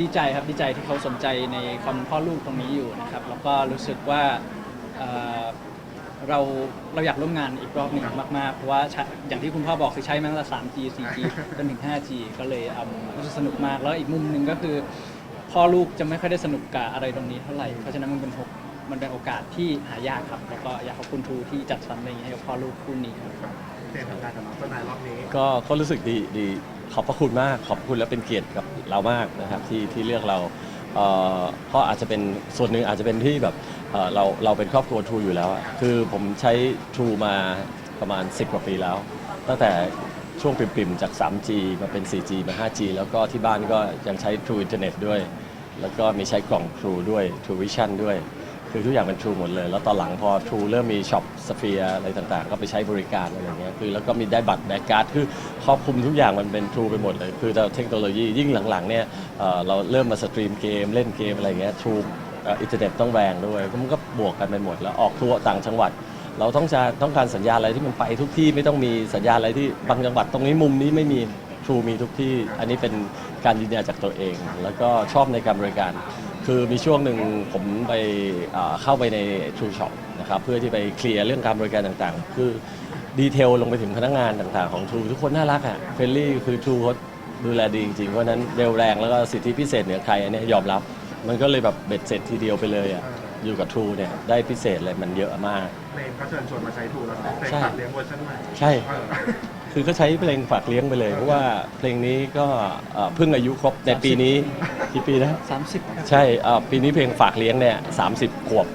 ดีใจครับดีใจที่เขาสนใจในความพ่อลูกตรงนี้อยู่นะครับ แล้วก็รู้สึกว่าเอ่อเราเราอยากร่วมงานอีกรอบหนึ่งมากๆเพราะว่าใช้อย่างที่คุณพ่อบอกคือใช้มาตั้งแต่ 3G 4G จนถึง 5G ก็เลยอืมรู้สึกสนุกมากแล้วอีกมุมหนึ่งก็คือ พ่อลูกจะไม่ค่อยได้สนุกกับอะไรตรงนี้เท่าไหร่เพราะฉะนั้นมันเป็นโอกมันเป็นโอกาสที่หายากครับ แล้วก็อยากขอบคุณทรูที่จัดสรรอะไรอย่างนี้ให้กับพ่อลูกคู่นี้ครับ เจนทำงานกับน้องเจ้านายรอบนี้ ก็ก็รู้สึกดีดี ขอบพระคุณมาก ขอบคุณและเป็นเกียรติกับเรามากนะครับที่ที่เลือกเราเอ่อเพราะอาจจะเป็นส่วนหนึ่งอาจจะเป็นที่แบบเอ่อเราเราเป็นครอบครัวทรูอยู่แล้วอะคือผมใช้ทรูมาประมาณ 10 กว่าปีแล้ว ตั้งแต่ช่วงปริมๆจาก 3G มาเป็น 4G มา 5G แล้วก็ที่บ้านก็ยังใช้ True Internet ด้วย แล้วก็มีใช้กล่อง True ด้วย True Vision ด้วย คือทุกอย่างเป็น True หมดเลย แล้วตอนหลังพอ True เริ่มมีช็อปสเฟียอะไรต่างๆ ก็ไปใช้บริการอะไรเงี้ยคือแล้วก็มีได้บัตรแบ็กการ์ดคือครอบคลุมทุกอย่างมันเป็น True ไปหมดเลย คือเราเทคโนโลยียิ่งหลังๆเนี่ยเอ่อเราเริ่มมาสตรีมเกมเล่นเกมอะไรเงี้ย True เอ่ออินเทอร์เน็ตต้องแรงด้วยมันก็บวกกันไปหมด แล้วออกทัวร์ต่างจังหวัด เราต้องจะต้องการสัญญาณอะไรที่มันไปทุกที่ไม่ต้องมีสัญญาณอะไรที่บางจังหวัดตรงนี้มุมนี้ไม่มี True มีทุกที่ อันนี้เป็นการยืนยันจากตัวเอง แล้วก็ชอบในการบริการ คือมีช่วงหนึ่งผมไปเอ่อเข้าไปใน True Shop นะครับเพื่อที่ไปเคลียร์เรื่องการบริการต่างๆ คือดีเทลลงไปถึงพนักงานต่างๆของ True ทุกคนน่ารักอะเฟรนลี่คือ True เขาดูแลดีจริงๆ เพราะฉะนั้นเร็วแรงแล้วก็สิทธิพิเศษเหนือใครอันเนี้ยยอมรับ มันก็เลยแบบเบ็ดเสร็จทีเดียวไปเลยอะอยู่กับ True เนี่ยได้พิเศษเลยมันเยอะมากเพลงก็เชิญชวนมาใช้ถูกแล้วเนาะเพลงใช่ฝากเลี้ยงเวอร์ชันใหม่ใช่เออ คือก็ใช้เพลงฝากเลี้ยงไปเลย เพราะว่าเพลงนี้ก็เอ่อเพิ่งอายุครบในปีนี้กี่ปีนะ30ครับใช่เอ่อปีนี้เพลงฝากเลี้ยงเนี่ยสาขวบ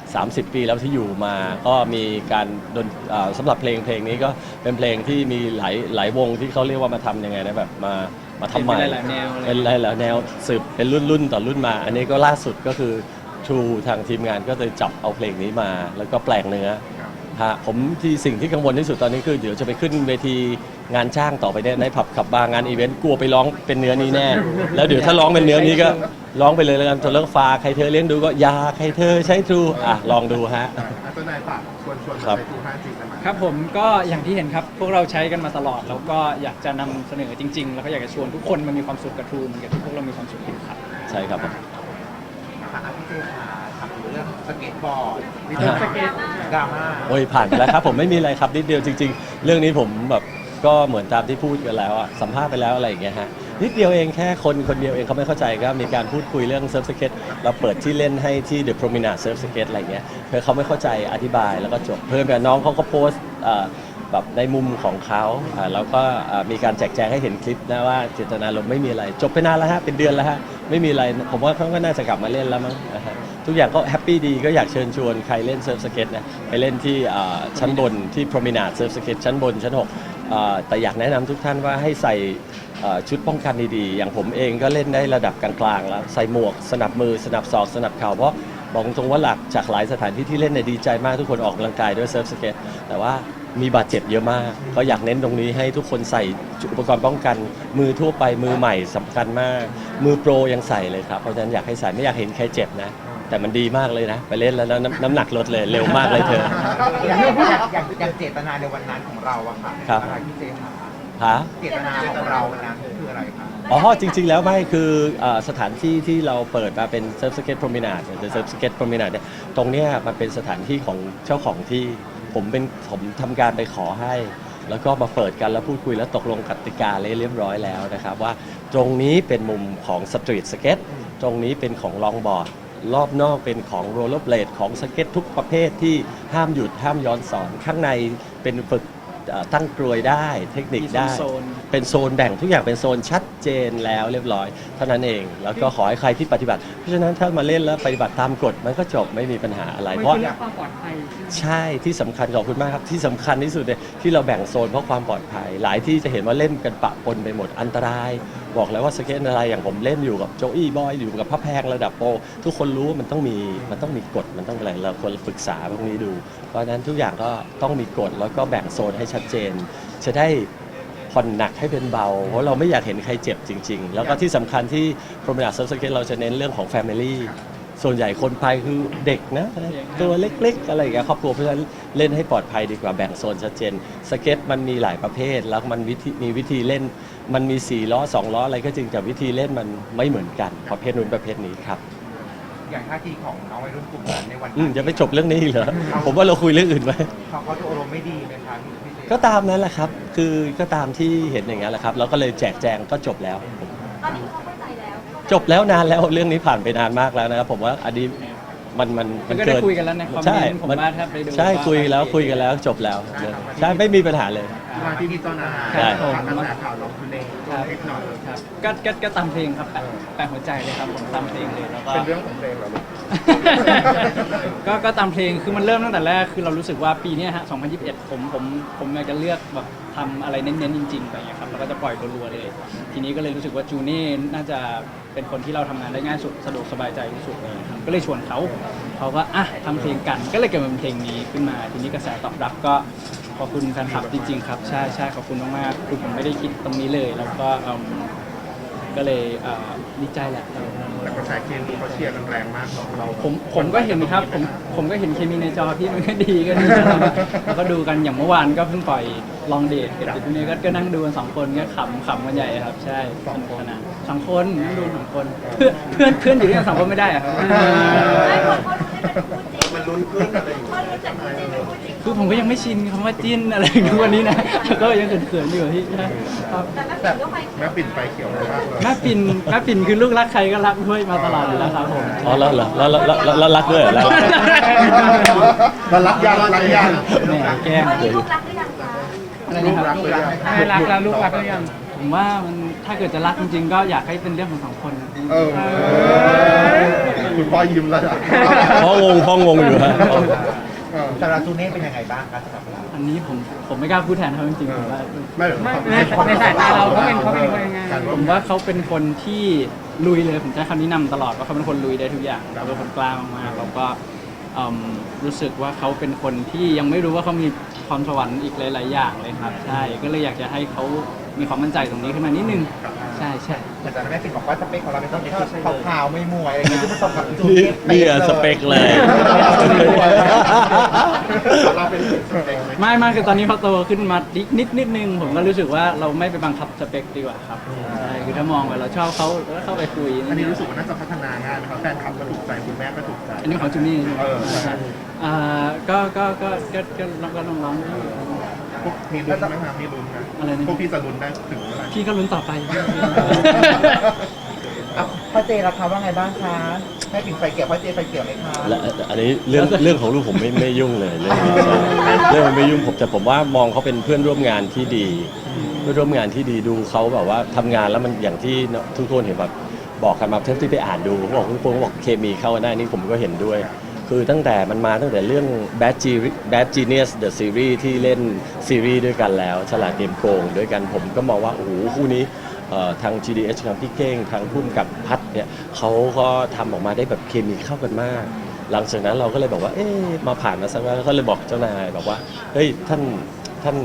30 ปีแล้วที่อยู่มา ก็มีการดนเอ่อสำหรับเพลงเพลงนี้ก็เป็นเพลงที่มีหลายหลายวงที่เขาเรียกว่ามาทำยังไงนะแบบมามาทำใหม่เป็นหลายๆแนวอะไร เป็นหลายๆแนวสืบเป็นรุ่นรุ่นต่อรุ่นมา อันนี้ก็ล่าสุดก็คือ True ทางทีมงานก็เลยจับเอาเพลงนี้มา แล้วก็แปลงเนื้อ ฮะผมที่สิ่งที่กังวลที่สุดตอนนี้คือเดี๋ยวจะไปขึ้นเวทีงานจ้างต่อไปเนี่ยในผับขับบาร์งานอีเวนต์กลัวไปร้องเป็นเนื้อนี้แน่ แล้วเดี๋ยวถ้าร้องเป็นเนื้อนี้ก็ร้องไปเลยแล้วกันส่วนเรื่องฟ้าใครเธอเลี้ยงดูก็อยาใครเธอใช้ทรูอะลองดูฮะอะเจ้านายฝากชวนชวนมาครับ ใช้ถูก 5G ได้ไหมครับผมก็อย่างที่เห็นครับ พวกเราใช้กันมาตลอด แล้วก็อยากจะนำเสนอจริง ๆ แล้วก็อยากจะชวนทุกคนมามีความสุขกับทรูเหมือนกับที่พวกเรามีความสุขอยู่ครับ ใช่ครับผมค่ะพี่เจค่ะทำเรื่อง สเก็ตบอร์ดมีเรื่องสเก็ตดราม่าโอ้ยผ่านไปแล้วครับ ผมไม่มีอะไรครับนิดเดียวจริง ๆ เรื่องนี้ผมแบบก็เหมือนตามที่พูดกันแล้วอะสัมภาษณ์ไปแล้วอะไรอย่างเงี้ยฮะนิดเดียวเองแค่คนคนเดียวเองเขาไม่เข้าใจก็มีการพูดคุยเรื่องเซิร์ฟสเก็ตเราเปิดที่เล่นให้ที่ The Promenade Surf Skate อะไรเงี้ยเพื่อเขาไม่เข้าใจอธิบายแล้วก็จบเพิ่มแต่น้องเขาก็โพสต์เอ่อแบบในมุมของเขาอ่าแล้วก็อ่ามีการแจกแจงให้เห็นคลิปนะว่าเจตนารมณ์ไม่มีอะไร จบไปนานแล้วฮะเป็นเดือนแล้วฮะไม่มีอะไรผมว่าเขาก็น่าจะกลับมาเล่นแล้วมั้งนะฮะ ทุกอย่างก็แฮปปี้ดีก็อยากเชิญชวนใครเล่นเซิร์ฟสเก็ตนะไปเล่นที่อ่าชั้นบนที่ Promenade Surf Skate ชั้นบน ชั้นหกอ่าแต่อยากแนะนำทุกท่านว่าให้ใส่อ่อชุดป้องกันดีๆ อย่างผมเองก็เล่นได้ระดับกลางๆแล้วใส่หมวกสนับมือสนับศอกสนับเข่าเพราะบอกตรงว่าหลักจากหลายสถานที่ที่เล่นเนี่ยดีใจมากทุกคนออกกำลังกายด้วยเซิร์ฟสเก็ตแต่ว่ามีบาดเจ็บเยอะมากก็อยากเน้นตรงนี้ให้ทุกคนใส่อุปกรณ์ป้องกัน มือทั่วไปมือใหม่สำคัญมาก มือโปรยังใส่เลยครับเพราะฉะนั้นอยากให้ใส่ไม่อยากเห็นใครเจ็บนะ แต่มันดีมากเลยนะ ไปเล่นแล้วน้ำน้ำหนักลดเลยเร็วมากเลยเธอ อย่างอย่างอย่างอย่างเจตนาในวันนั้นของเราอะค่ะครับ อะไรพี่เจค่ะฮะ เจตนาของเราวันนั้นคืออะไรคะอ๋อ จริง ๆ แล้วไม่คือเอ่อสถานที่ที่เราเปิดมาเป็นเซิร์ฟสเก็ตพรมินาดหรือเซิร์ฟสเก็ตพรมินาดเนี่ยตรงเนี้ยมันเป็นสถานที่ของเจ้าของที่ผมเป็นผมทำการไปขอให้ แล้วก็มาเปิดกันแล้วพูดคุยแล้วตกลงกติกาเรียบร้อยแล้วนะครับ ว่าตรงนี้เป็นมุมของสตรีทสเก็ตตรงนี้เป็นของลองบอร์ด รอบนอกเป็นของโรลเลอร์เบลดของสเก็ตทุกประเภทที่ห้ามหยุดห้ามย้อนสอน ข้างในเป็นฝึกเอ่อตั้งกลวยได้เทคนิคได้มีโซนเป็นโซนแบ่งทุกอย่างเป็นโซนชัดเจนแล้วเรียบร้อยเท่านั้นเอง แล้วก็ขอให้ใครที่ปฏิบัติ เพราะฉะนั้นถ้ามาเล่นแล้วปฏิบัติตามกฎมันก็จบไม่มีปัญหาอะไรเพราะความปลอดภัยใช่ที่สำคัญขอบคุณมากครับ ที่สำคัญที่สุดเนี่ยที่เราแบ่งโซนเพราะความปลอดภัย หลายที่จะเห็นว่าเล่นกันปะปนไปหมดอันตราย บอกแล้วว่าสเก็ตอะไรอย่างผมเล่นอยู่กับโจอี้บอยอยู่กับพระแพงระดับโปรทุกคนรู้ว่ามันต้องมีมันต้องมีกฎมันต้องอะไรเราควรฝึกษาพวกนี้ดู เพราะฉะนั้นทุกอย่างก็ต้องมีกฎแล้วก็แบ่งโซนให้ชัดเจน จะได้ผ่อนหนักให้เป็นเบา เพราะเราไม่อยากเห็นใครเจ็บจริง ๆ แล้วก็ที่สำคัญที่ Promenade Surf Skate เราจะเน้นเรื่องของ Family ส่วนใหญ่คนไปคือเด็กนะตัวเล็กๆ อะไรอย่างเงี้ยครอบครัวเพราะฉะนั้นเล่นให้ปลอดภัยดีกว่าแบ่งโซนชัดเจน สเก็ตมันมีหลายประเภท แล้วมันวิธีมีวิธีเล่น มันมี4ล้อ2ล้ออะไรก็จริงแต่วิธีเล่นมันไม่เหมือนกันประเภทนู้นประเภทนี้ครับอย่างท่าทีของน้องวัยรุ่นกลุ่มนั้นในวันอืนั้นมจะไม่จบเรื่องนี้อีกเหรอผมว่าเราคุยเรื่องอื่นไหม เขาเขาจะอารมณ์ไม่ดีไหมคะพี่พี่เจก็ตามนั้นแหละครับ คือก็ตามที่เห็นอย่างนั้นแหละครับ แล้วก็เลยแจกแจงก็จบแล้ว ตอนนี้เขาเข้าใจแล้วจบแล้วนานแล้วเรื่องนี้ผ่านไปนานมากแล้วนะครับผมว่าอันนี้มันมันมันก็ได้คุยกันแล้วในคอมเมนต์ใช่ผมว่าถ้าไปดูใช่คุยแล้วคุยกันแล้วจบแล้วใช่ไม่มีปัญหาเลย มาที่พี่เจ้านายใช่ทางกระแสข่าวน้องคุณเองตัวเล็กหน่อยครับก็ก็ก็ตามเพลงครับแปะแปะหัวใจเลยครับผมตามเพลงเลยแล้วก็ เป็นเรื่องของเพลงเหรอลูก ก็ก็ตามเพลงคือมันเริ่มตั้งแต่แรกคือเรารู้สึกว่าปีเนี้ยฮะ 2021 ผมผมผมอยากจะเลือกแบบทำอะไรเน้นๆจริงๆไปอย่างเงี้ยครับแล้วก็จะปล่อยรัวๆเลย ทีนี้ก็เลยรู้สึกว่าจูเน่น่าจะเป็นคนที่เราทำงานได้ง่ายสุดสะดวกสบายใจที่สุดเลยครับก็เลยชวนเขาเขาก็อะทำเพลงกันก็เลยเกิดเป็นเพลงนี้ขึ้นมา ทีนี้กระแสตอบรับก็ขอบคุณแฟนคลับจริงๆครับใช่ใช่ขอบคุณมากๆคือผมไม่ได้คิดตรงนี้เลย แล้วก็เอิ่มก็เลยเอ่อดีใจแหละ แต่กระแสเคมีเขาเชียร์กันแรงมากของเราผมผมก็เห็นครับ ผมผมก็เห็นเคมีในจอที่มันก็ดีก็ดีแล้วก็ดูกันอย่างเมื่อวานก็เพิ่งปล่อยลองเดทกับติดนี้ก็ก็นั่งดูกันสองคนก็ขำขำกันใหญ่ครับ ใช่สนุกสนานสองคนนั่งดูสองคนเพื่อนเพื่อนเพื่อนอยู่ด้วยกันสองคนไม่ได้อะครับ ไม่คนเขารู้ได้เป็นคู่จริงมันลุ้นขึ้นอะไรอยู่เขารู้จักคู่จริงเป็นคู่จริง คือผมก็ยังไม่ชินคำว่าจิ้นอะไรทุกวันนี้นะแล้วก็ยังเขินๆอยู่ที่ครับแต่แม่ปิ่นไปแม่ปิ่นไฟเขียวมากเลยแม่ปิ่นแม่ปิ่นคือลูกรักใครก็รักด้วยมาตลอดอยู่แล้วครับผมอ๋อแล้วเหรอแล้วแล้วแล้วแล้วรักด้วยเหรอแล้วมันรักยังรักยังแหมแกล้งวันนี้ลูกรักหรือยังคะอะไรนะครับลูกรักไม่รักแล้วลูกรักหรือยัง ผมว่ามันถ้าเกิดจะรักจริงๆ ก็อยากให้เป็นเรื่องของสองคนเออคุณพ่อยิ้มแล้วอะ พ่องงพ่องงอยู่ฮะ สำหรับจูเน่เป็นยังไงบ้างคะสำหรับเรา อันนี้ผมผมไม่กล้าพูดแทนเขาจริงๆผมว่าไม่ในในสายตาเราเขาเป็นเขาเป็นคนยังไงการร่ผวมมว่าเขาเป็นคนที่ลุยเลยผมใช้คำนี้นำตลอดว่าเขาเป็นคนลุยได้ทุกอย่างเขาเป็นคนกล้ามากๆแล้วก็เอิ่มรู้สึกว่าเขาเป็นคนที่ยังไม่รู้ว่าเขามีพรสวรรค์อีกหลาย ๆ อย่างเลยครับ ใช่ก็เลยอยากจะให้เขา มีความมั่นใจตรงนี้ขึ้นมานิดนึง ใช่ใช่แต่ตอนนั้นแม่ปิ่นบอกว่าสเปคของเราเป็นต้องชอบขาวๆไม่มวยอะไรเงี้ยที่ผสมกับจูนี่เน่นี่อะสเปคเลย เราเป็นสเปคไหมไม่ไม่คือตอนนี้พอโตขึ้นมานิดนิดนิดนึง ผมก็รู้สึกว่าเราไม่ไปบังคับสเปคดีกว่าครับใช่คือถ้ามองไปเราชอบเขาแล้วเข้าไปคุยอันนี้รู้สึกว่าน่าจะพัฒนาง่ายนะครับแฟนคลับก็ถูกใจคุณแม่ก็ถูกใจอันนี้ของจูนี่ใช่ไหมเออใช่ อ่าก็ก็ก็ก็ก็ลองก็ลองลองดูพวกมีลุ้นไหมครับมีลุ้นนะอะไรนะพวกพี่จะลุ้นได้ถึงเมื่อไหร่พี่ก็ลุ้นต่อไป อะพ่อเจราคาว่าไงบ้างคะแม่ปิ่นไฟเขียวพ่อเจไฟเขียวไหมคะและอันนี้เรื่องเรื่องของลูกผมไม่ไม่ยุ่งเลยเรื่องนี้ใช่เรื่องมันไม่ยุ่งผมแต่ผมว่ามองเขาเป็นเพื่อนร่วมงานที่ดีเพื่อนร่วมงานที่ดีดูเขาแบบว่าทำงานแล้วมันอย่างที่ทุกคนเห็นแบบบอกกันมาเท่าที่ไปอ่านดูเขาบอกทุกคนก็บอกเคมีเข้ากันได้นี่ผมก็เห็นด้วย คือตั้งแต่มันมาตั้งแต่เรื่อง Bad G Bad Genius The Series ที่เล่นซีรีส์ด้วยกันแล้ว ฉลาดเกมโกงด้วยกันผมก็มองว่า โอ้โหคู่นี้ทาง GDH ทางพี่เก้ง ทางพุ่มกับพัดเนี่ยเขาก็ทำออกมาได้แบบเคมีเข้ากันมาก หลังจากนั้นเราก็เลยบอกว่า เอ๊ะมาผ่านมาสักพักก็เลยบอกเจ้านายบอกว่า เฮ้ย ท่านท่าน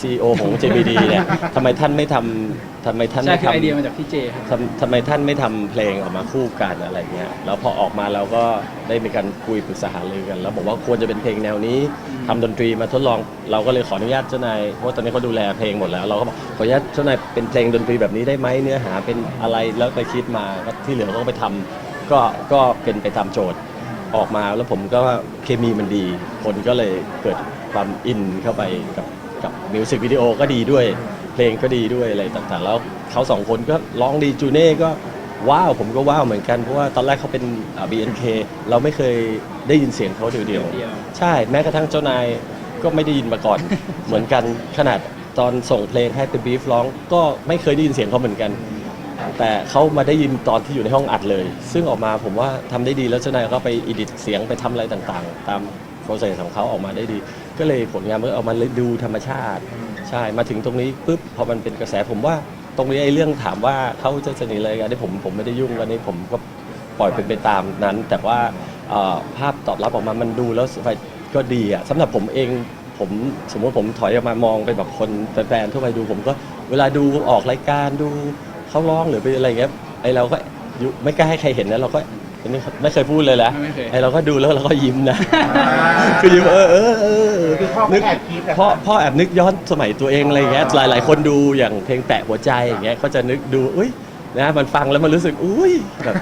ซีโอของ JBD เนี่ยทำไมท่านไม่ทำทำไมท่านใช่ไม่คือไอทำเดียมาจากพี่เจครับ ทำทำไมท่านไม่ทำเพลงออกมาคู่กันอะไรเงี้ยแล้วพอออกมาเราก็ได้มีการคุยปรึกษาหารือกัน แล้วบอกว่าควรจะเป็นเพลงแนวนี้ทำดนตรีมาทดลองเราก็เลยขออนุญาตเจ้านายเพราะว่าตอนนี้เขาดูแลเพลงหมดแล้ว เราก็บอกขออนุญาตเจ้านายเป็นเพลงดนตรีแบบนี้ได้ไหมเนื้อหาเป็นอะไรแล้วไปคิดมาก็ที่เหลือก็ไปทำก็ก็เป็นไปตามโจทย์ ออกมาแล้วผมก็ว่าเคมีมันดี คนก็เลยเกิดความอินเข้าไปกับ กับมิวสิกวิดีโอก็ดีด้วย เพลงก็ดีด้วยอะไรต่างๆ แล้วเขาสองคนก็ร้องดีจูเน่ก็ว้าวผมก็ว้าวเหมือนกัน เพราะว่าตอนแรกเขาเป็นอ่า BNK เราไม่เคยได้ยินเสียงเขาเดียวเดี่ยวๆใช่แม้กระทั่งเจ้านายก็ไม่ได้ยินมาก่อน เหมือนกันขนาดตอนส่งเพลงให้เป็นบีฟร้อง ก็ไม่เคยได้ยินเสียงเขาเหมือนกัน แต่เขามาได้ยินตอนที่อยู่ในห้องอัดเลย ซึ่งออกมาผมว่าทำได้ดีแล้วเจ้านายก็ไปอิดิตเสียงไปทำอะไรต่างๆ ตามโปรเซสของเขาออกมาได้ดี ก็เลยผลงานมันก็ออกมาเลยดูธรรมชาติ ใช่มาถึงตรงนี้ปุ๊บพอมันเป็นกระแสผมว่าตรงนี้ไอ้เรื่องถามว่าเขาจะสนิทอะไรกันนี่ผมผมไม่ได้ยุ่งกันนี่ผมก็ปล่อยเป็นไปตามนั้น แต่ว่าเอ่อภาพตอบรับออกมามันดูแล้วก็ดีอะสำหรับผมเองผมสมมติผมถอยออกมามองเป็นแบบคนแฟนๆทั่วไปดูผมก็เวลาดูออกรายการดูเขาร้องหรือไปอะไรเงี้ยไอเราก็อยู่ไม่กล้าให้ใครเห็นนะเราก็ ไม่ไม่เคยพูดเลยแหละไม่เคย ไอเราก็ดูแล้วเราก็ยิ้มนะ คือยิ้มเออเออเออเออคือพ่อนึกแอบคิดอะพ่อพ่อแอบนึกย้อนสมัยตัวเองอะไรอย่างเงี้ยหลายหลายคนดูอย่างเพลงแตะหัวใจอย่างเงี้ยก็จะนึกดูอุ้ยนะมันฟังแล้วมันรู้สึกอุ้ยแบบ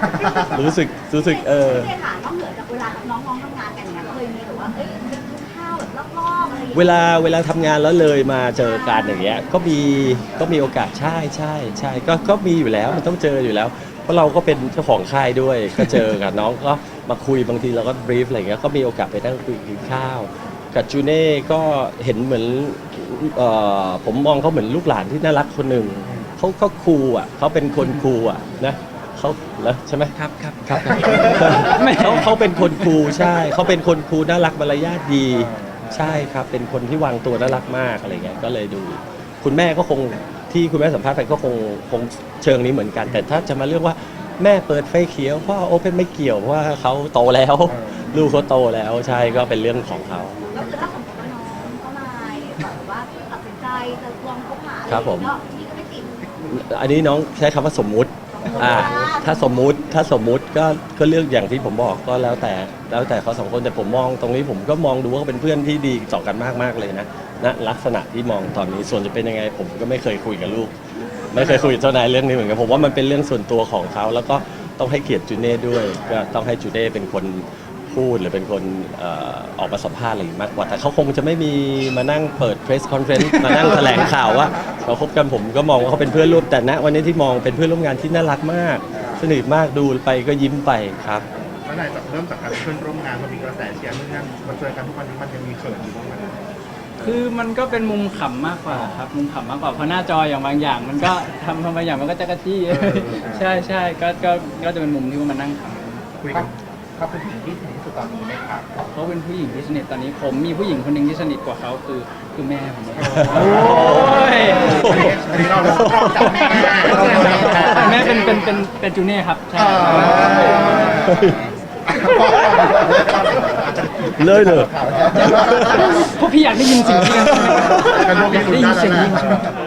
รู้สึกรู้สึกเออพี่เจค่ะนอกเหนือจากเวลาน้องๆทำงานกันเนี่ยเคยมีแบบว่าเอ้ยไปกินข้าวแบบรอบๆอะไรอย่างเวเงี้ยลาเวลาทำงานแล้วเลยมาเจอกันอย่างเงี้ยก็มีก็มีโอกาสใช่ใช่ใช่ก็ก็มีอยู่แล้วมันต้องเจออยู่แล้วเพ ราะเราก็เป็นเจ้าของค่ายด้วย ก็เจอกับน้องก็มาคุยบางทีเราก็บรีฟอะไรเงี้ยก็มีโอกาสไปนั่งคุยกินข้าว กับจูเน่ก็เห็นเหมือนเอ่อผมมองเขาเหมือนลูกหลานที่น่ารักคนหนึ่งเขาเขาคูลอะเขาเป็นคนคูลอะนะเขาแล้วใช่ไหม ครับครับครับเขาเขาเป็นคนครูใช่ เขาเป็นคนครูน่ารักมารยาทดี ใช่ครับ เป็นคนที่วางตัวน่ารักมากอะไรเงี้ยก็เลยดู คุณแม่ก็คง ที่คุณแม่สัมภาษณ์ไปก็คงคงเชิงนี้เหมือนกัน แต่ถ้าจะมาเรื่องว่าแม่เปิดไฟเขียวพ่อโอเปนไม่เกี่ยวเพราะว่าเขาโตแล้ว ลูกเขาโตแล้วใช่ก็เป็นเรื่องของเขาก็คือถ้าสมมติว่าน้องเข้ามาแบบว่าตัดสินใจจะลองคบหาอะไครับผมก็พี่ก็ไม่ติด อันนี้น้องใช้คำว่าสมมุติ อ่าถ้าสมมุติถ้าสมมุติก็ก็เลือกอย่างที่ผมบอกก็แล้วแต่แล้วแต่เขาสองคนแต่ผมมองตรงนี้ผมก็มองดูว่าเขาเป็นเพื่อนที่ดีต่อกันมากๆเลยนะณลักษณะที่มองตอนนี้ส่วนจะเป็นยังไง ผมก็ไม่เคยคุยกับลูก ไม่เคยคุยกับเจ้านายเรื่องนี้เหมือนกันผมว่ามันเป็นเรื่องส่วนตัวของเขาแล้วก็ต้องให้เกียรติจูเน่ด้วย ก็ต้องให้จูเน่เป็นคน พูดหรือเป็นคนเอ่อออกมาสัมภาษณ์อะไรอย่างนี้มากกว่า แต่เขาคงจะไม่มีมานั่งเปิด press conference มานั่งแถลงข่าวว่าเราคบกันผมก็มองว่าเขาเป็นเพื่อนร่วมแต่ณวันนี้ที่มองเป็นเพื่อนร่วมงานที่น่ารักมาก สนิทมากดูไปก็ยิ้มไปครับ เมื่อไหร่จากเริ่มจากการเพื่อนร่วมงานมันมีกระแสเชียร์เมื่อนั้นมาเจอกันทุกวันนี้มันยังมีเขินอยู่บ้างไหมคือมันก็เป็นมุมขำมากกว่าครับ มุมขำมากกว่าเพราะหน้าจออย่างบางอย่าง มันก็ ทำทำบางอย่างมันก็จะกระจี้ ใช่ใช่ก็ก็ก็จะเป็นมุมที่ว่ามันนั่งขำคุยเขากันเขาเป็นผู้หญิงที่สนิทที่สุด ตอนนี้ไหมครับเขาเป็นผู้หญิงที่สนิทตอนนี้ผมมีผู้หญิงคนหนึ่งที่สนิทกว่าเขาคือคือแม่ผมเองโอ้ย อันนี้เราเราจับแม่เราจับแม่แม่เป็นเป็นเป็นเป็นจูเน่ครับใช่เลยเลย พวกพี่อยากได้ยินสิ่งนี้กันใช่ไหมกันพวกอยากได้ยินเสียงนี้ใช่ไหมเอ